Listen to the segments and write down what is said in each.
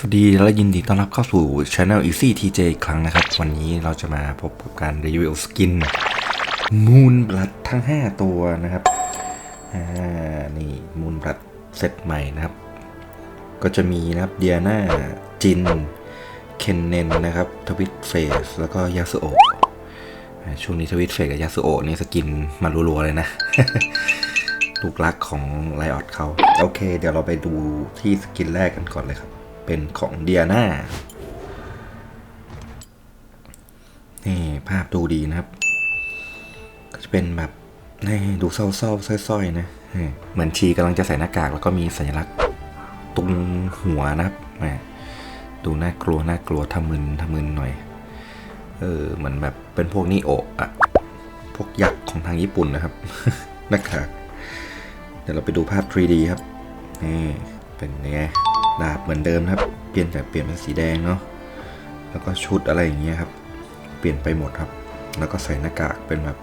สวัสดีและยินดีต้อนรับเข้าสู่ Channel Easy TJ อีกครั้งนะครับ วันนี้เราจะมาพบกับการรีวิวสกิน Moon Blood ทั้ง 5 ตัวนะครับอ่านี่ Moon Blood เซตใหม่นะครับ ก็จะมีนะครับเดียนาจิน เคนเนนนะครับทวิตเฟสแล้วก็ยาสุโอะช่วงนี้ทวิตเฟสกับยาสุโอะนี่สกินมารัวๆเลยนะลูกรักของไลออดเขาโอเค เดี๋ยวเราไปดูที่สกินแรกกันก่อนเลยครับ เป็นของเดียนานี่ภาพดูดีนะครับ ก็จะเป็นแบบนี่ดูเศร้าๆส้อยๆนะเหมือนชีกำลังจะใส่หน้ากากแล้วก็มีสัญลักษณ์ตรงหัวนะครับดูน่ากลัวน่ากลัวทำมึนทำมึนหน่อย เออเหมือนแบบเป็นพวกนิโอะอะพวกยักษ์ของทางญี่ปุ่นนะครับหน้ากากเดี๋ยวเราไปดูภาพ 3D ครับนี่เป็นไง ดาบเหมือนเดิมครับ เปลี่ยนแต่เปลี่ยนเป็นสีแดงเนาะ แล้วก็ชุดอะไรอย่างเงี้ยครับ เปลี่ยนไปหมดครับ แล้วก็ใส่หน้ากากเป็นแบบ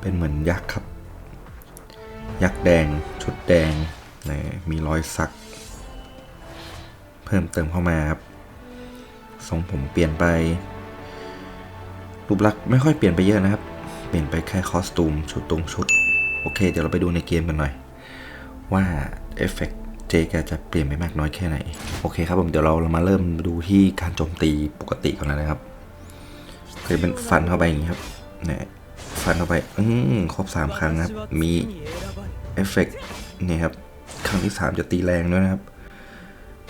เป็นเหมือนยักษ์ครับ ยักษ์แดง ชุดแดงนี่มีรอยสัก เพิ่มเติมเข้ามาครับ ทรงผมเปลี่ยนไป รูปลักษณ์ไม่ค่อยเปลี่ยนไปเยอะนะครับ เปลี่ยนไปแค่คอสตูม ชุดตรงชุด โอเค เดี๋ยวเราไปดูในเกมกันหน่อย ว่าเอฟเฟกต์ เจแกจะเปลี่ยนไปมากน้อยแค่ไหน โอเคครับผมเดี๋ยวเราเรามาเริ่มดูที่การโจมตีปกติก่อนเลยนะครับเคยเป็นฟันเข้าไปอย่างนี้ครับเนี่ยฟันเข้าไปอืมครบสามครั้งครับ มีเอฟเฟกต์เนี่ยครับครั้งที่สามจะตีแรงด้วยนะครับ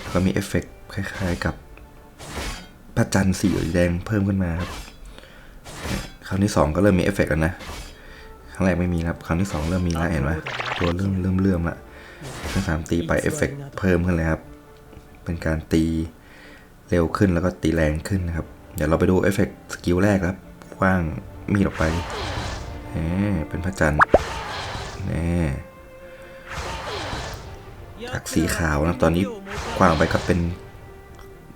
แล้วก็มีเอฟเฟกต์คล้ายๆกับพระจันทร์สีแดงเพิ่มขึ้นมาครับครั้งที่สองก็เริ่มมีเอฟเฟกต์แล้วนะครั้งแรกไม่มีครับ ครั้งที่สองเริ่มมีแล้วเห็นไหมตัวเริ่มเริ่มเริ่มละ ครั้งสามตีไปเอฟเฟกต์เพิ่มขึ้นเลยครับ เป็นการตีเร็วขึ้นแล้วก็ตีแรงขึ้นนะครับ เดี๋ยวเราไปดูเอฟเฟกต์สกิลแรกครับคว้างมีดออกไปแหมเป็นพระจันทร์แหมจากสีขาวนะตอนนี้กว้างออกไปก็เป็น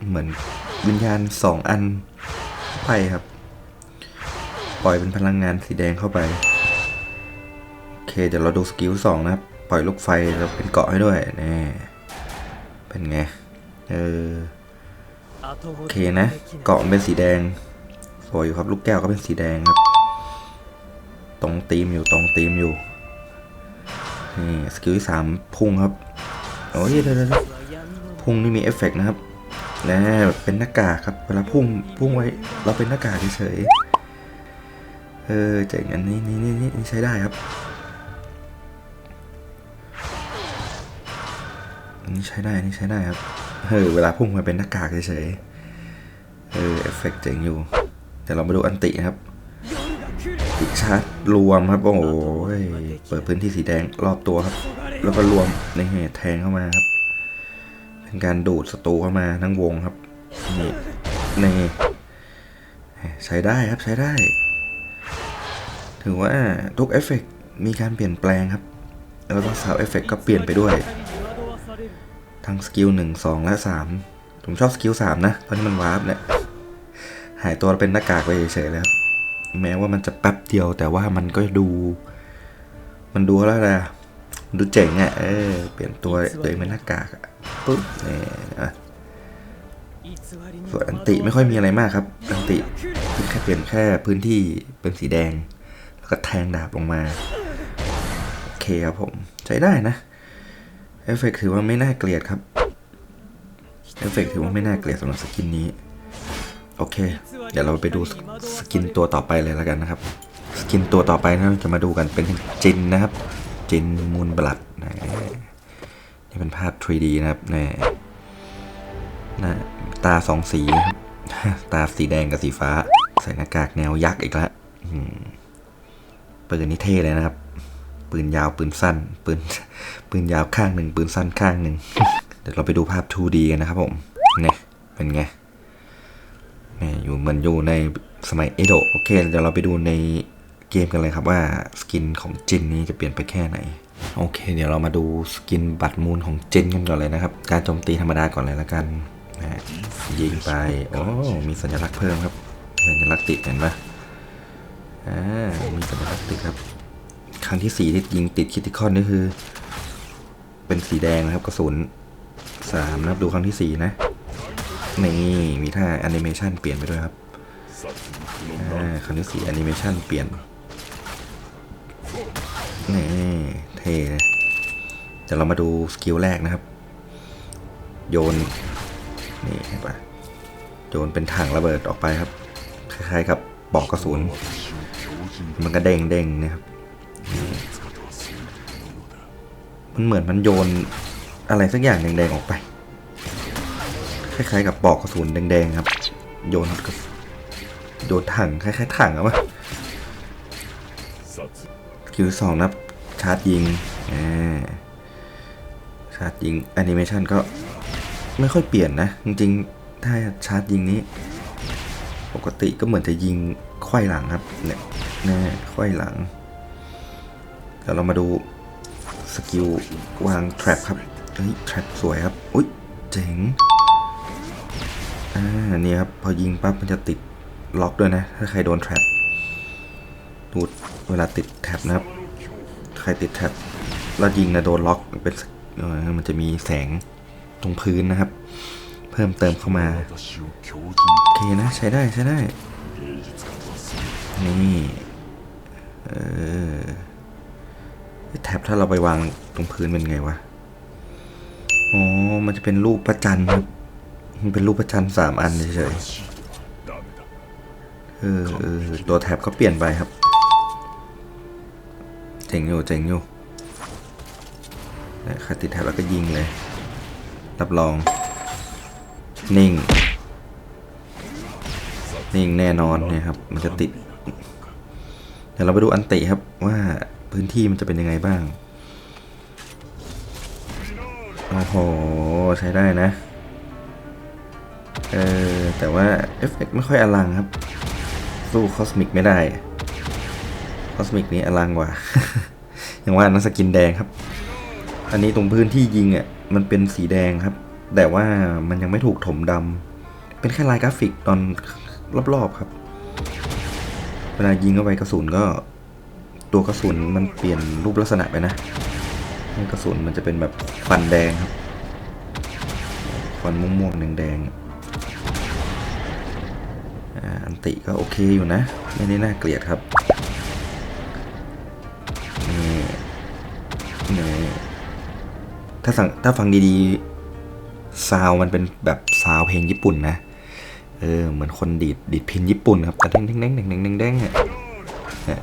เหมือนวิญญาณสองอันไปครับ ปล่อยเป็นพลังงานสีแดงเข้าไป โอเค เดี๋ยวเราดูสกิลสองนะครับป ล่อยลูกไฟแล้วเป็นเกาะให้ด้วยนี่เป็นไง เออโอเคนะ เกาะเป็นสีแดง สวยอยู่ครับลูกแก้วก็เป็นสีแดงครับ ตรงตีมอยู่ตรงตีมอยู่ นี่สกิลที่สามพุ่งครับ โอ้ยเดี๋ยวเดพุ่งนี่มีเอฟเฟกต์นะครับนะเป็นหน้ากากครับ เวลาพุ่งพุ่งไว้ เราเป็นหน้ากากเฉยเออเจ๋งอันนี้นี่นี่นี่ใช้ได้ครับ อันนี้ใช้ได้ อันนี้ใช้ได้ครับเออเวลาพุ่งมาเป็นหน้ากากเฉยๆ เออเอฟเฟกต์เจ๋งอยู่เดี๋ยวเรามาดูอันตินะครับติชาร์จรวมครับ โอ้โหเปิดพื้นที่สีแดงรอบตัวครับ แล้วก็รวมในเหตุแทงเข้ามาครับเป็นการดูดศัตรูเข้ามาทั้งวงครับ นี่นี่ใช้ได้ครับใช้ได้ ถือว่าทุกเอฟเฟกต์มีการเปลี่ยนแปลงครับ แล้วก็ซาวเอฟเฟกต์ก็เปลี่ยนไปด้วย ทั้งสกิลหนึ่งสองและสามผมชอบสกิลสามนะเพราะนี่มันวาร์ปเนี่ยหายตัวเป็นหน้ากากไปเฉยๆแล้วแม้ว่ามันจะแป๊บเดียวแต่ว่ามันก็ดู มันดูแล้วนะมันดูเจ๋งอะ่ะเออเปลี่ยนตัวตัวเองเป็นหน้ากากอะปุ๊บนี่นะส่วนอันติไม่ค่อยมีอะไรมากครับ อันติแค่เปลี่ยนแค่พื้นที่เป็นสีแดง แล้วก็แทงดาบลงมา โอเคครับผม ใช้ได้นะ เอฟเฟกถือว่าไม่น่าเกลียดครับ เอฟเฟกถือว่าไม่น่าเกลียดสำหรับสกินนี้ โอเค เดี๋ยวเราไปดูสสกินตัวต่อไปเลยแล้วกันนะครับ สกินตัวต่อไปนะเราจะมาดูกันเป็นจินนะครับ จินมูนบลัดนะนี่เป็นภาพ 3D นะครับนี่น้าตาสองสี ตาสีแดงกับสีฟ้า ใส่หน้ากากแนวยักษ์อีกแล้วอืมปืนนี่เท่เลยนะครับ ปืนยาวปืนสั้น ปืนปืนยาวข้างหนึ่งปืนสั้นข้างหนึ่งเดี๋ยวเราไปดูภาพ 2D กันนะครับผมเนี่ยเป็นไงเนี่ยอยู่เหมือนอยู่ในสมัยเอโดะโอเคเดี๋ยวเราไปดูในเกมกันเลยครับว่าสกินของจินนี้จะเปลี่ยนไปแค่ไหนโอเค เดี๋ยวเรามาดูสกินบัตรมูลของจินกันก่อนเลยนะครับ การโจมตีธรรมดาก่อนเลยละกันนะยิงไปโอ้มีสัญลักษณ์เพิ่มครับสัญลักษณ์ติดเห็นปะอ่ามีสัญลักษณ์ติดครับ ครั้งที่สี่ที่ยิงติดคิติคอนนี่คือ เป็นสีแดงนะครับกระสุนสามนะครับดูครั้งที่สี่นะนี่มีท่าแอนิเมชันเปลี่ยนไปด้วยครับครั้งที่สี่แอนิเมชันเปลี่ยนนี่เท่เลยเดี๋ยวเรามาดูสกิลแรกนะครับ โยนนี่เห็นปะโยนเป็นถังระเบิดออกไปครับ คล้ายๆกับปอกกระสุน มันก็เด้งเด้งนะครับ มันเหมือนมันโยนอะไรสักอย่างแดงๆออกไป คล้ายๆกับปอกกระสุนแดงๆครับ โยนกระสุนโยนถังคล้ายๆถังอะวะคิวสองนับชาร์จยิงชาร์จยิงแอนิเมชันก็ไม่ค่อยเปลี่ยนนะ จริงๆ ถ้าชาร์จยิงนี้ ปกติก็เหมือนจะยิงไขว้หลังครับ เนี่ยแน่ไขว้หลังเดี๋ยวเรามาดู สกิลวางแทร็ปครับเฮ้ยแทร็ปสวยครับ อุ้ยเจ๋ง อ่า นี่ครับ พอยิงปั๊บมันจะติดล็อกด้วยนะ ถ้าใครโดนแทร็ปดูเวลาติดแท็บนะครับ ใครติดแท็บแล้วยิงนะโดนล็อกเป็นมันจะมีแสงตรงพื้นนะครับ เพิ่มเติมเข้ามาโอเคนะใช้ได้ใช้ได้ นี่ เออ แท็บถ้าเราไปวางตรงพื้นเป็นไงวะ อ๋อ มันจะเป็นรูปประจันครับมันเป็นรูปประจันสามอันเฉยๆเออเออตัวแท็บก็เปลี่ยนไปครับ เจ๋งอยู่เจ๋งอยู่นะใครติดแท็บแล้วก็ยิงเลย รับรอง นิ่ง นิ่งแน่นอนนี่ยครับ มันจะติด เดี๋ยวเราไปดูอันติครับว่า พื้นที่มันจะเป็นยังไงบ้างโอ้โห ใช้ได้นะ เออ แต่ว่าเอฟเฟกต์ไม่ค่อยอลังครับ สู้คอสมิกไม่ได้คอสมิกนี้อลังกว่า อย่างว่านักสกินแดงครับ อันนี้ตรงพื้นที่ยิงอะมันเป็นสีแดงครับ แต่ว่ามันยังไม่ถูกถมดำ เป็นแค่ลายกราฟิกตอนรอบๆครับ เวลายิงเข้าไปกระสุนก็ ตัวกระสุนมันเปลี่ยนรูปลักษณะไปนะกระสุนมันจะเป็นแบบควันแดงครับควันม่วงๆแดงๆอันติก็โอเคอยู่นะ ไม่ได้น่าเกลียดครับนี่นี่ถ้าสังถ้าฟังดีๆซาวมันเป็นแบบซาวเพลงญี่ปุ่นนะเออเหมือนคนดีดดีดพินญี่ปุ่นครับแต่เด้งเด้งเด้งเด้งเด้งเด้งเด้งเนี่ย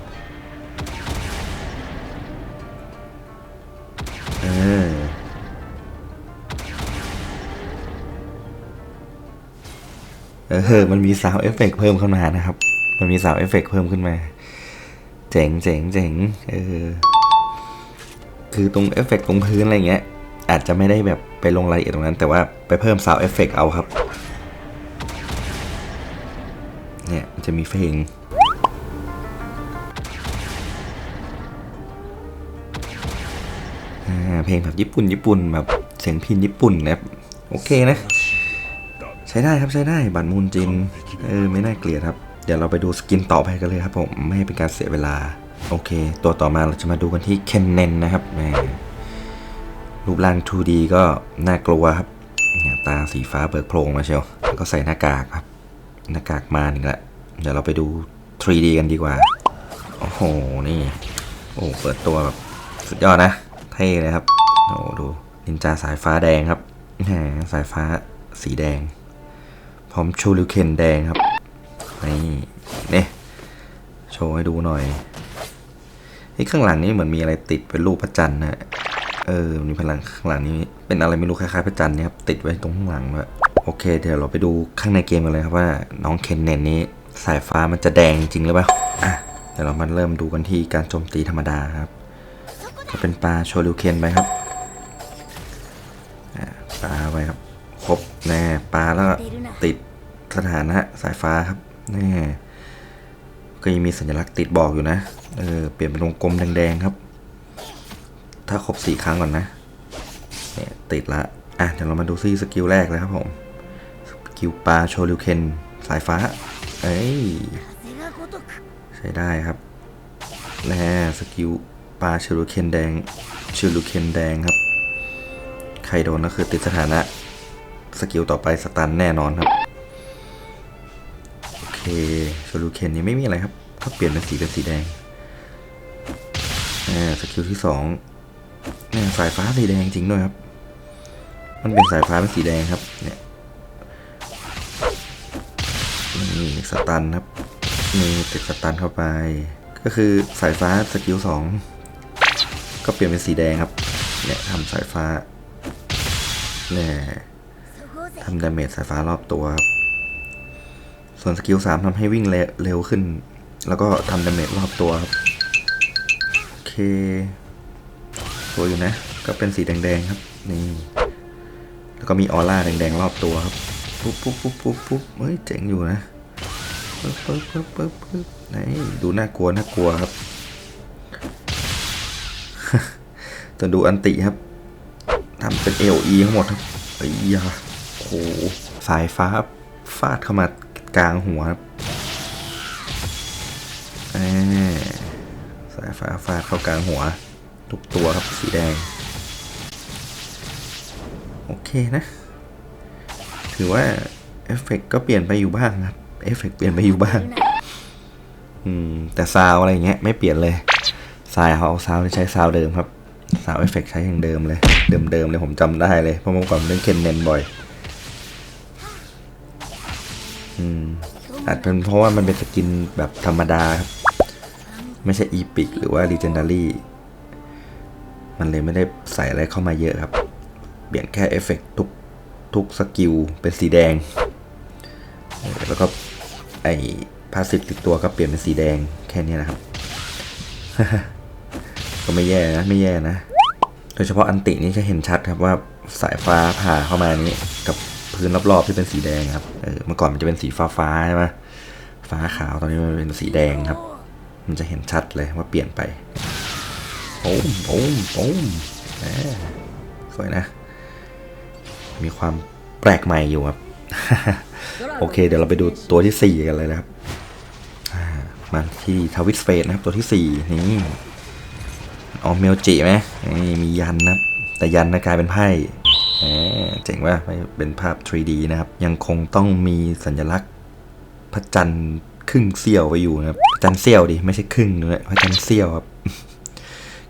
เออ มันมีซาวเอฟเฟกเพิ่มเข้ามานะครับ มันมีซาวเอฟเฟกเพิ่มขึ้นมา เจ๋งเจ๋งเจ๋งเออ คือตรงเอฟเฟกตรงพื้นอะไรเงี้ย อาจจะไม่ได้แบบไปลงรายละเอียดตรงนั้น แต่ว่าไปเพิ่มซาวเอฟเฟกเอาครับ เนี่ยมันจะมีเพลงอ่าเพลงแบบญี่ปุ่นญี่ปุ่นแบบเสียงพินญี่ปุ่นนะครับโอเคนะ ใช้ได้ครับใช้ได้บัตรมูลจินเออไม่น่าเกลียดครับ เดี๋ยวเราไปดูสกินต่อไปกันเลยครับผมไม่ให้เป็นการเสียเวลา โอเค ตัวต่อมาเราจะมาดูกันที่เคนเนนนะครับแหมรูปร่าง 2D ก็น่ากลัวครับเนี่ยตาสีฟ้าเบิกโพรงมาเชียวแล้วก็ใส่หน้ากากครับ หน้ากากมาหนึ่งละเดี๋ยวเราไปดู 3D กันดีกว่า โอ้โห นี่ โอ้เปิดตัวแบบสุดยอดนะ เท่เลยครับ โอ้ดูนินจาสายฟ้าแดงครับแหมสายฟ้าสีแดง พร้อมชูริวเคนแดงครับนี่เนี่ยโชว์ให้ดูหน่อยนี่ข้างหลังนี่เหมือนมีอะไรติดเป็นรูปพระจันทร์นะเออมีพลังข้างหลังนี้เป็นอะไรไม่รู้คล้ายๆพระจันทร์นี่ครับติดไว้ตรงข้างหลังด้วยโอเค เดี๋ยวเราไปดูข้างในเกมกันเลยครับว่าน้องเคนเนนนี้สายฟ้ามันจะแดงจริงหรือเปล่าอะเดี๋ยวเรามาเริ่มดูกันที่การโจมตีธรรมดาครับ ก็เป็นปลาโชริวเคนไปครับ สถานะสายฟ้าครับแน่ก็ยังมีสัญลักษณ์ติดบอกอยู่นะ เออ เปลี่ยนเป็นวงกลมแดงๆครับ ถ้าครบสี่ครั้งก่อนนะ เนี่ยติดละ อะ เดี๋ยวเรามาดูซี่สกิลแรกเลยครับผม สกิลปลาโชริวเคนสายฟ้า เอ้ย ใช้ได้ครับแน่สกิลปลาโชริวเคนแดงโชริวเคนแดงครับ ใครโดนก็คือติดสถานะ สกิลต่อไปสตันแน่นอนครับ เคโซลูเคนนี่ไม่มีอะไรครับก็เปลี่ยนเป็นสีเป็นสีแดงอ่าสกิลที่สองเนี่ยสายฟ้าสีแดงจริงด้วยครับ มันเป็นสายฟ้าเป็นสีแดงครับเนี่ยนี่สตันครับนี่ติดสตันเข้าไป ก็คือสายฟ้าสกิลสองก็เปลี่ยนเป็นสีแดงครับเนี่ยทำสายฟ้าเนี่ยทำดาเมจสายฟ้ารอบตัวครับ ส่วนสกิลสามทำให้วิ่งเร็วขึ้น แล้วก็ทำดาเมจรอบตัวครับ โอเคตัวอยู่นะ ก็เป็นสีแดงๆครับ นี่ แล้วก็มีออร่าแดงๆรอบตัวครับ ปุ๊บปุ๊บปุ๊บปุ๊บปุ๊บเฮ้ย เจ๋งอยู่นะปึ๊บปึ๊บปึ๊บปึ๊บปึ๊บไหนดูน่ากลัวน่ากลัวครับจะดูอันติครับทำเป็น AOE ทั้งหมดครับไอ้ยาโหสายฟ้าฟาดเข้ามา กลางหัวครับสายฟ้าฟาดเข้ากลางหัว ทุกตัวครับสีแดง โอเคนะ ถือว่าเอฟเฟกต์ก็เปลี่ยนไปอยู่บ้างครับเอฟเฟกต์เปลี่ยนไปอยู่บ้าง อืม แต่ซาวอะไรเงี้ยไม่เปลี่ยนเลยซายเขาเอาซาวใช้ซาวเดิมครับซาวเอฟเฟกต์ใช้อย่างเดิมเลย เดิมๆเลยผมจำได้เลยเพราะเมื่อก่อนเล่นเคนเนนบ่อย อาจเป็นเพราะว่ามันเป็นสกินแบบธรรมดาครับ ไม่ใช่อีพิกหรือว่า l ีเจนดารี่มันเลยไม่ได้ใส่อะไรเข้ามาเยอะครับ เปลี่ยนแค่เอฟเฟกต์ทุกทุกสกิลเป็นสีแดง แล้วก็ไอพาสซีฟติดตัวก็เปลี่ยนเป็นสีแดงแค่นี้นะครับ ก็ไม่แย่นะไม่แย่นะ โดยเฉพาะอันตินี่จะเห็นชัดครับว่าสายฟ้าผ่าเข้ามานี้กับ พื้นรอบๆที่เป็นสีแดงครับเออเมื่อก่อนมันจะเป็นสีฟ้าๆใช่ไหมฟ้าขาวตอนนี้มันเป็นสีแดงครับ มันจะเห็นชัดเลยว่าเปลี่ยนไปโอ้มโอ้มโอ้มแหมสวยนะ มีความแปลกใหม่อยู่ครับ โอเค เดี๋ยวเราไปดูตัวที่สี่กันเลยนะครับมาที่ทวิสเฟสนะครับตัวที่สี่นี่ออมเมลจิไหมนี่มียันนะแต่ยันนะกลายเป็นไพ่ เจ๋งว่าเป็นภาพ 3D นะครับ ยังคงต้องมีสัญลักษณ์พระจันทร์ครึ่งเสี้ยวไว้อยู่นะครับพระจันทร์เสี้ยวดิไม่ใช่ครึ่งด้วยพระจันทร์เสี้ยวครับ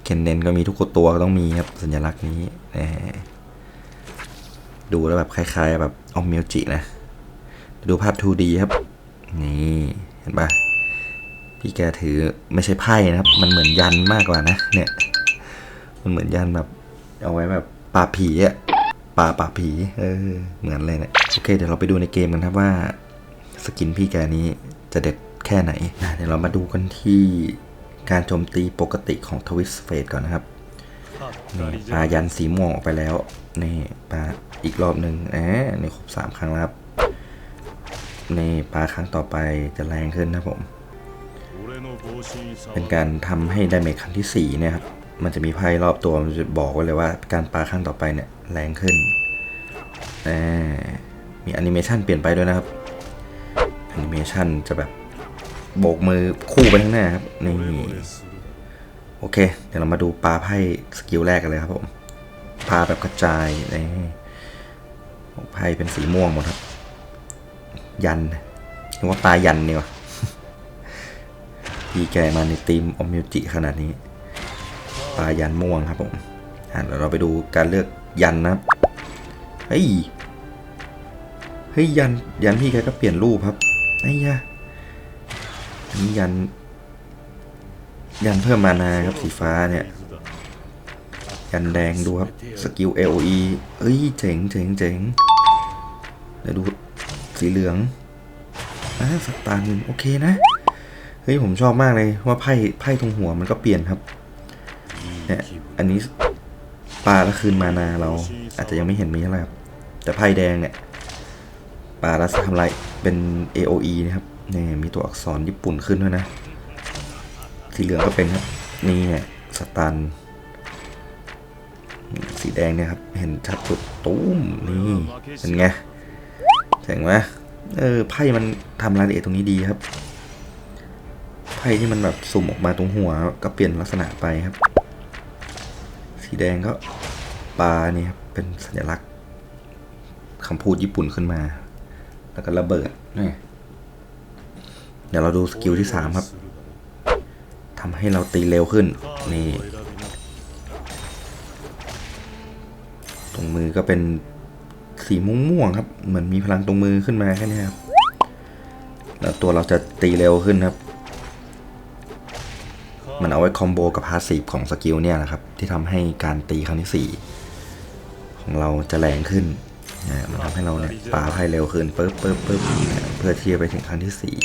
เคนเนนก็มีทุกตัวก็ต้องมีครับสัญลักษณ์นี้ดูแล้วแบบคล้ายๆ แบบออมเมลจินะ ดูภาพ 2D ครับ นี่เห็นปะพี่แกถือไม่ใช่ไพ่นะครับ มันเหมือนยันมากกว่านะ เนี่ย มันเหมือนยันแบบ เอาไว้แบบปราบผีอะ ปราปราผี เออ เหมือนเลยเนะี่ยโอเค เดี๋ยวเราไปดูในเกมกันครับว่า สกินพี่แกนี้จะเด็ดแค่ไหนอะเดี๋ยวเรามาดูกันที่การโจมตีปกติของทวิสเฟสก่อนนะครับนี่ปลายันสีม่วงออกไปแล้ว นี่ปลาอีกรอบหนึ่งแหมนี่ครบสามครั้งแล้วครับ นี่ปลาครั้งต่อไปจะแรงขึ้นนะผม เป็นการทำให้ไดาเมจครั้งที่สี่เนี่ยครับ มันจะมีไพ่รอบตัวมันจะบอกไว้เลยว่าการปลาครั้งต่อไปเนี่ยแรงขึ้นมีแอนิเมชันเปลี่ยนไปด้วยนะครับแอนิเมชันจะแบบโบกมือคู่ไปข้างหน้าครับนี่โอเค เดี๋ยวเรามาดูปลาไพ่สกิลแรกกันเลยครับผมปลาแบบกระจายนี่ไพ่เป็นสีม่วงหมดครับ ยันเรียกว่าปลายันนี่วะพี่แกมาในทีมอมมิวจิขนาดนี้ ปลายันม่วงครับผมอะเดี๋ยวเราไปดูการเลือกยันนะเฮ้ยเฮ้ยยันยันพี่แกก็เปลี่ยนรูปครับไอ้ยะนนี้ยัน ยันเพิ่มมานาครับสีฟ้าเนี่ย ยันแดงดูครับสกิล LOE เอ้ยเจ๋งเจ๋งเจ๋งเดี๋ยวดูสีเหลืองอ่าสตันโอเคนะ เฮ้ยผมชอบมากเลยว่าไพ่ไพ่ตรงหัวมันก็เปลี่ยนครับ เนี่ยอันนี้ปลาแล้วคืนมานาเรา อาจจะยังไม่เห็นมีอะไรครับแต่ไพ่แดงเนี่ยปลาแล้วทำลายเป็น AOE นะครับนี่มีตัวอักษรญี่ปุ่นขึ้นด้วยนะ สีเหลืองก็เป็นครับนี่ไงสตัน สีแดงเนี่ยครับ เห็นชัดสุดตุ้มนี่เป็นไงเจ๋งไหมเออไพ่มันทำรายละเอียดตรงนี้ดีครับไพ่ที่มันแบบสุ่มออกมาตรงหัวก็เปลี่ยนลักษณะไปครับ สีแดงก็ปลาเนี่ครับเป็นสัญลักษณ์คำพูดญี่ปุ่นขึ้นมา แล้วก็ระเบิดนี่เดี๋ยวเราดูสกิลที่สามครับทำให้เราตีเร็วขึ้น นี่ ตรงมือก็เป็นสีม่วงๆครับ เหมือนมีพลังตรงมือขึ้นมาแค่นี้ครับ แล้วตัวเราจะตีเร็วขึ้นครับ เอาไว้คอมโบกับพาสซีฟของสกิลเนี่ยนะครับ ที่ทำให้การตีครั้งที่สี่ของเราจะแรงขึ้นนะมันทำให้เราเนี่ยปาไพ่เร็วขึ้นปึ๊บปึ๊บปึ๊บเพื่อที่จะไปถึงครั้งที่สี่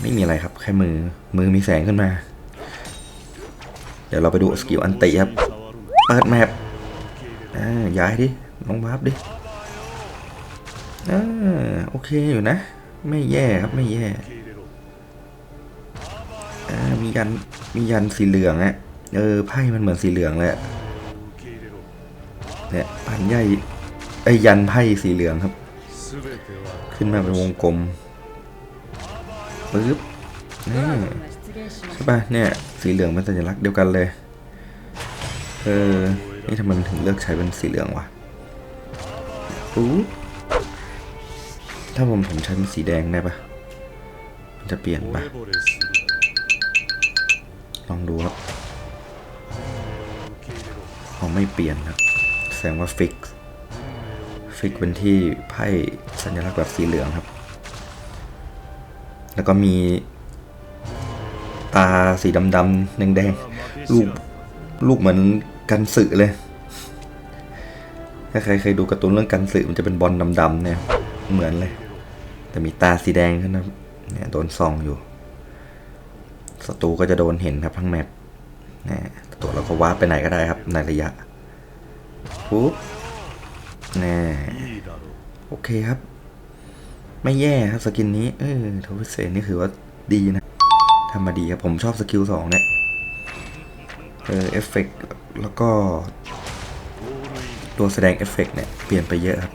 ไม่มีอะไรครับ แค่มือมือมีแสงขึ้นมา เดี๋ยวเราไปดูสกิลอันติครับ เปิดแมปย้ายดิลองวาร์ปดิอ่าโอเคอยู่นะ ไม่แย่ครับไม่แย่ อ่ามียันมียันสีเหลืองอะเออไพ่มันเหมือนสีเหลืองเลยเนี่ยพันใหญ่ไอ้ยันไพ่สีเหลืองครับ ขึ้นมาเป็นวงกลมปึ๊บนี่ใช่ป่ะเนี่ย สีเหลืองเป็นสัญลักษณ์เดียวกันเลย เออ นี่ทำไมมันถึงเลือกใช้เป็นสีเหลืองวะอู้ถ้าผมผมใช้เป็นสีแดงได้ปะมันจะเปลี่ยนปะ ลองดูครับเขาไม่เปลี่ยนครับ แสดงว่าฟิกฟิกเป็นที่ไพ่สัญลักษณ์แบบสีเหลืองครับ แล้วก็มีตาสีดำๆแดงๆลูกลูกเหมือนกันสึเลย ถ้าใครเคยดูการ์ตูนเรื่องกันสึมันจะเป็นบอลดำๆเนี่ย เหมือนเลย แต่มีตาสีแดงขึ้นนะเนี่ยโดนซองอยู่ ศัตรูก็จะโดนเห็นครับทั้งแมปนะตัวเราก็วาร์ปไปไหนก็ได้ครับในระยะปุ๊บน่โอเคครับ ไม่แย่ครับสกินนี้ เออทวิเศษนี่คือว่าดีนะทำมาดีครับผมชอบสกิลสองเนี่ยเออเอฟเฟกต์แล้วก็ ตัวแสดงเอฟเฟกต์เนี่ย เปลี่ยนไปเยอะครับ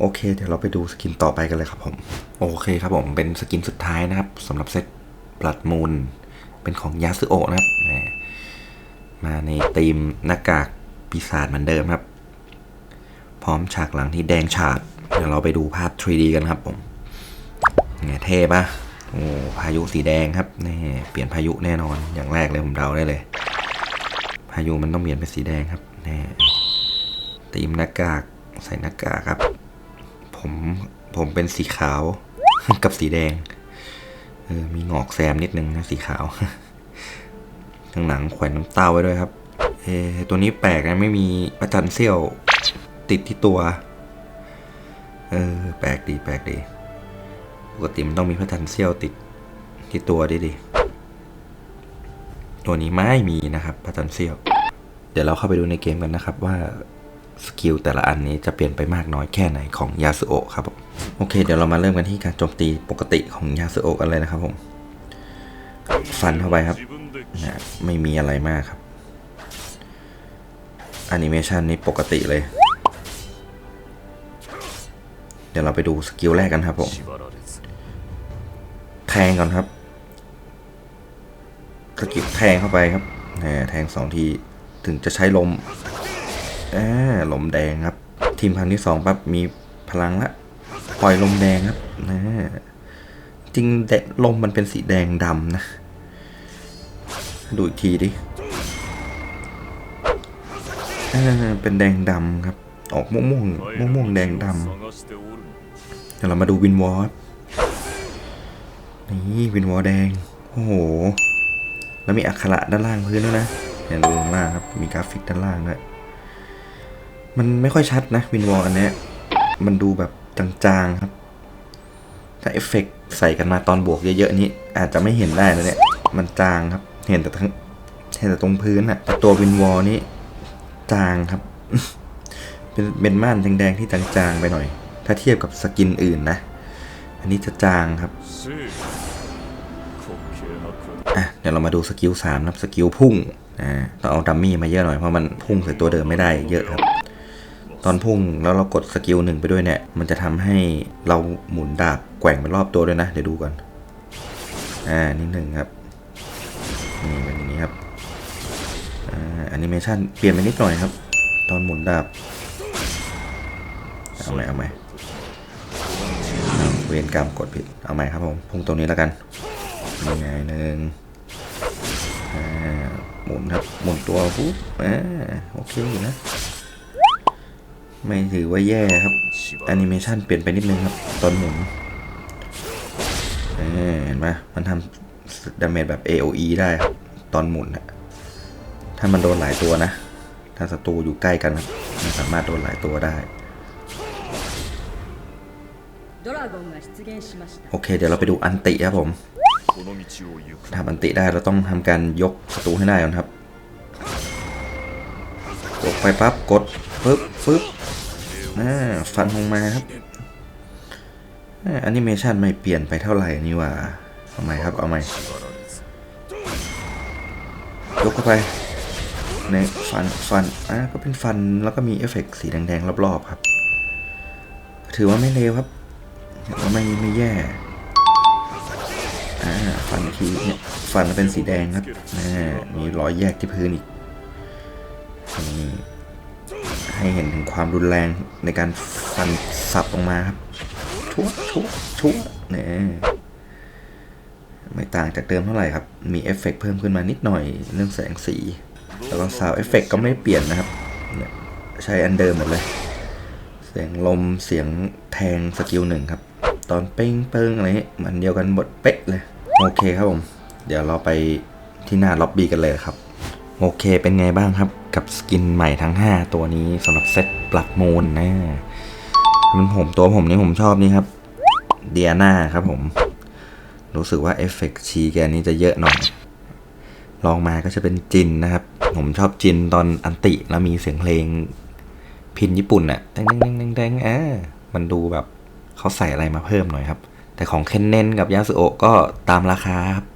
โอเค เดี๋ยวเราไปดูสกินต่อไปกันเลยครับผม โอเคครับผมเป็นสกินสุดท้ายนะครับสำหรับเซตบลัดมูล เป็นของยาสึโอะนะครับ มาในธีมหน้ากากปีศาจเหมือนเดิมครับ พร้อมฉากหลังที่แดงฉาด เดี๋ยวเราไปดูภาพ 3D กันครับผมเนี่ยเท่ปะโอ้พายุสีแดงครับนี่เปลี่ยนพายุแน่นอนอย่างแรกเลยผมเดาได้เลย พายุมันต้องเปลี่ยนเป็นสีแดงครับแน่ธีมหน้ากากใส่หน้ากากครับ ผมผมเป็นสีขาวกับสีแดง เออ มีงอกแซมนิดนึงนะสีขาว ข้างหลังแขวนน้ำเต้าไว้ด้วยครับ เออตัวนี้แปลกนะไม่มีประจันเซี่ยวติดที่ตัว เออ แปลกดีแปลกดี ปกติมันต้องมีพระจันเซี่ยวติดที่ตัวดิดิ ตัวนี้ไม่มีนะครับพระจันเซี่ยว เดี๋ยวเราเข้าไปดูในเกมกันนะครับว่า สกิลแต่ละอันนี้จะเปลี่ยนไปมากน้อยแค่ไหนของยาสุโอะครับผมโอเค เดี๋ยวเรามาเริ่มกันที่การโจมตีปกติของยาสุโอะกันเลยนะครับผมฟันเข้าไปครับนะไม่มีอะไรมากครับแอนิเมชันนี้ปกติเลย เดี๋ยวเราไปดูสกิลแรกกันครับผม แทงก่อนครับ สกิลแทงเข้าไปครับแทงสองทีถึงจะใช้ลม อ่าลมแดงครับ ทีมครั้งที่สองปั๊บมีพลังละปล่อยลมแดงครับนะจริงแดลมมันเป็นสีแดงดำนะ ดูอีกทีดิอ่าเป็นแดงดำครับ ออกม่วงม่วงม่วงม่วงๆแดงดำเดี๋ยวเรามาดูวินวอร์นี่วินวอร์แดง โอ้โห แล้วมีอักขระด้านล่างพื้นด้วยนะเห็นดูข้างล่างครับ มีกราฟิกด้านล่างด้วย มันไม่ค่อยชัดนะวินวอลอันเนี้ยมันดูแบบจางๆครับ ถ้าเอฟเฟกต์ใส่กันมาตอนบวกเยอะๆนี้อาจจะไม่เห็นได้นะเนี่ย มันจางครับ เห็นแต่ทั้งเห็นแต่ตรงพื้นอะแต่ตัววินวอลนี้จางครับ เป็นเป็นม่านแดงๆที่จางๆไปหน่อย ถ้าเทียบกับสกินอื่นนะ อันนี้จะจางครับอะเดี๋ยวเรามาดูสกิลสามนะสกิลพุ่งอ่าต้องเอาดัมมี่มาเยอะหน่อยเพราะมันพุ่งใส่ตัวเดิมไม่ได้เยอะครับ ตอนพุ่งแล้วเรากดสกิลหนึ่งไปด้วยเนี่ย มันจะทำให้เราหมุนดาบแกว่งไปรอบตัวด้วยนะ เดี๋ยวดูก่อน อ่านี่หนึ่งครับ นี่เป็นอย่างนี้ครับ อ่าแอนิเมชันเปลี่ยนไปนิดหน่อยครับ ตอนหมุนดาบ เอาไหมเอาไหมเอาเวรกรรมกดผิด เอาใหม่ครับผม พุ่งตรงนี้แล้วกันยังไงหนึ่งอ่าหมุนครับ หมุนตัวปุ๊บอ่าโอเคอยู่นะ ไม่ถือว่าแย่ครับแอนิเมชันเปลี่ยนไปนิดนึงครับ ตอนหมุนเห็นไหมมันทำดาเมจแบบ AOE ได้ตอนหมุนนะถ้ามันโดนหลายตัวนะ ถ้าศัตรูอยู่ใกล้กันมันสามารถโดนหลายตัวได้โอเค เดี๋ยวเราไปดูอันติครับผมทำอันติได้เราต้องทำการยกศัตรูให้ได้ก่อนครับ ยกไปปั๊บกดปึ๊บปึ๊บอ่าฟันลงมาครับอ่แอนิเมชันไม่เปลี่ยนไปเท่าไหร่นี่ว่าเอาใหม่ครับเอาใหม่ยกเข้าไปในฟันฟันอะก็เป็นฟันแล้วก็มีเอฟเฟกต์สีแดงๆรอบๆครับ ถือว่าไม่เลวครับถือว่าไม่ไม่แย่อ่าฟันอีกทีเนี่ยฟันเป็นสีแดงครับอ่ามีรอยแยกที่พื้นอีก ให้เห็นถึงความรุนแรงในการฟันสับออกมาครับชั่วชั่วชั่วเนี่ยไม่ต่างจากเดิมเท่าไหร่ครับ มีเอฟเฟกต์เพิ่มขึ้นมานิดหน่อยเรื่องแสงสี แล้วก็ซาวเอฟเฟกต์ก็ไม่เปลี่ยนนะครับ ใช้อันเดิมหมดเลย เสียงลมเสียงแทงสกิลหนึ่งครับ ตอนเป้งเปิ้งอะไรนี้มันเดียวกันหมดเป๊ะเลย โอเคครับผม เดี๋ยวเราไปที่หน้าล็อบบี้กันเลยครับ โอเคเป็นไงบ้างครับกับสกินใหม่ทั้ง 5 ตัวนี้สำหรับเซตปรับมูลนะมันผมตัวผมนี่ผมชอบนี่ครับเดียนาครับผม รู้สึกว่าเอฟเฟกต์ชีแกนี้จะเยอะหน่อยลองมาก็จะเป็นจินนะครับ ผมชอบจินตอนอันติแล้วมีเสียงเพลง พินญี่ปุ่นอะแดงแดงแดงแดงแดงอ่ามันดูแบบเขาใส่อะไรมาเพิ่มหน่อยครับ แต่ของเคนเนนกับยาสุโอก็ตามราคาครับ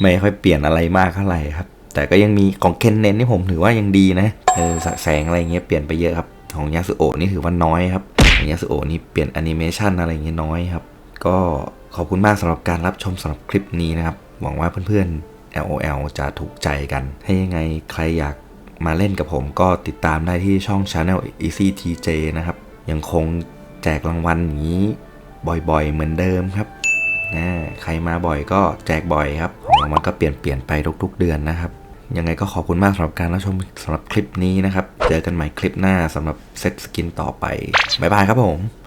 ไม่ค่อยเปลี่ยนอะไรมากเท่าไหร่ครับ แต่ก็ยังมีของเคนเน้นนี่ผมถือว่ายังดีนะเออแสงอะไรเงี้ยเปลี่ยนไปเยอะครับ ของยาสุโอนี่ถือว่าน้อยครับของยาสุโอนี่เปลี่ยนแอนิเมชันอะไรเงี้ยน้อยครับ ก็ขอบคุณมากสำหรับการรับชมสำหรับคลิปนี้นะครับ หวังว่าเพื่อนๆ LOL จะถูกใจกัน ให้ยังไงใครอยากมาเล่นกับผมก็ติดตามได้ที่ช่อง Channel Easy TJ นะครับ ยังคงแจกรางวัลอย่างนี้บ่อยๆ เหมือนเดิมครับนะใครมาบ่อยก็แจกบ่อยครับ ของรางวัลก็เปลี่ยนเปลี่ยนไปทุกๆเดือนนะครับ ยังไงก็ขอบคุณมากสำหรับการรับชมสำหรับคลิปนี้นะครับ เจอกันใหม่คลิปหน้าสำหรับเซ็ตสกินต่อไป บ๊ายบายครับผม